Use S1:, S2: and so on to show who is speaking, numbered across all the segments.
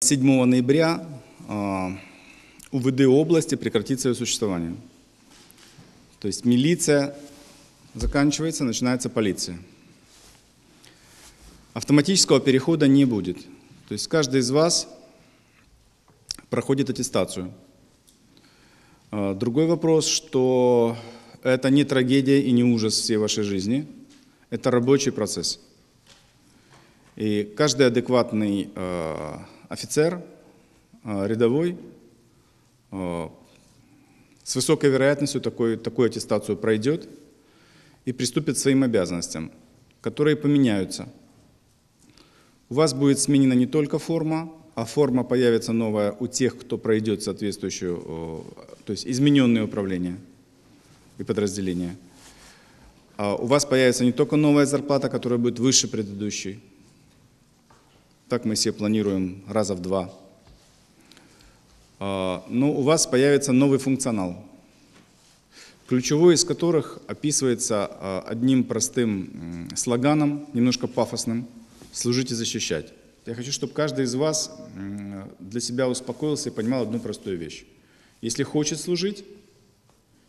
S1: 7 ноября а, УВД области прекратит свое существование. То есть милиция заканчивается, начинается полиция. Автоматического перехода не будет. То есть каждый из вас проходит аттестацию. А, Другой вопрос, что это не трагедия и не ужас всей вашей жизни, это рабочий процесс. И каждый адекватный э, офицер, э, рядовой, э, с высокой вероятностью такой, такую аттестацию пройдет и приступит к своим обязанностям, которые поменяются. У вас будет сменена не только форма, а форма появится новая у тех, кто пройдет соответствующую, э, то есть измененные управления и подразделения. А У вас появится не только новая зарплата, которая будет выше предыдущей, так мы себе планируем раза в два. А, Но у вас появится новый функционал, ключевой из которых описывается а, одним простым слоганом, немножко пафосным «служить и защищать». Я хочу, чтобы каждый из вас для себя успокоился и понимал одну простую вещь. Если хочет служить,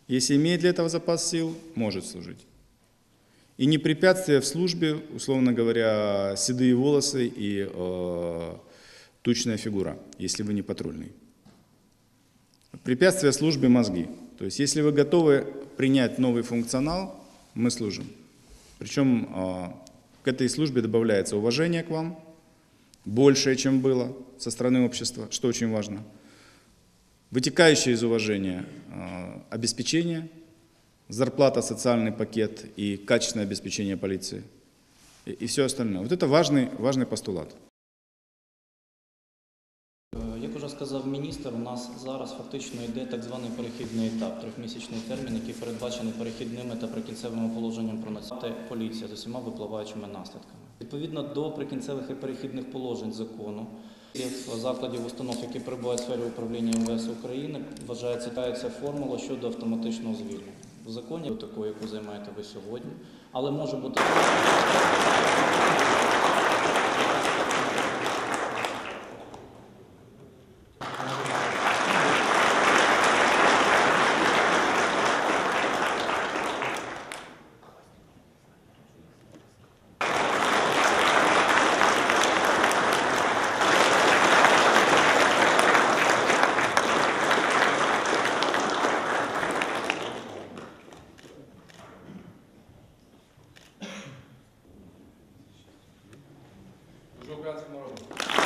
S1: если имеет для этого запас сил, может служить. И не препятствие в службе, условно говоря, седые волосы и э, тучная фигура, если вы не патрульный. Препятствие службе мозги. То есть, если вы готовы принять новый функционал, мы служим. Причем э, к этой службе добавляется уважение к вам, большее, чем было со стороны общества, что очень важно. Вытекающее из уважения э, обеспечение – зарплата, социальный пакет и качественное обеспечение полиции и, и все остальное. Вот это важный, важный постулат.
S2: Е, Як уже сказав міністр, у нас зараз фактично йде так званий перехідний етап, трьохмісячний термін, який передбачений перехідними та прикінцевими положенням про національну поліція з усіма випливаючими наслідками. Відповідно до прикінцевих і перехідних положень закону закладів установ, які перебувають в сфері управління МВС України, вважається тається формула щодо автоматичного звільнення. в законі, такою, яку займаєте ви сьогодні, але може бути. Bogatym Morowym.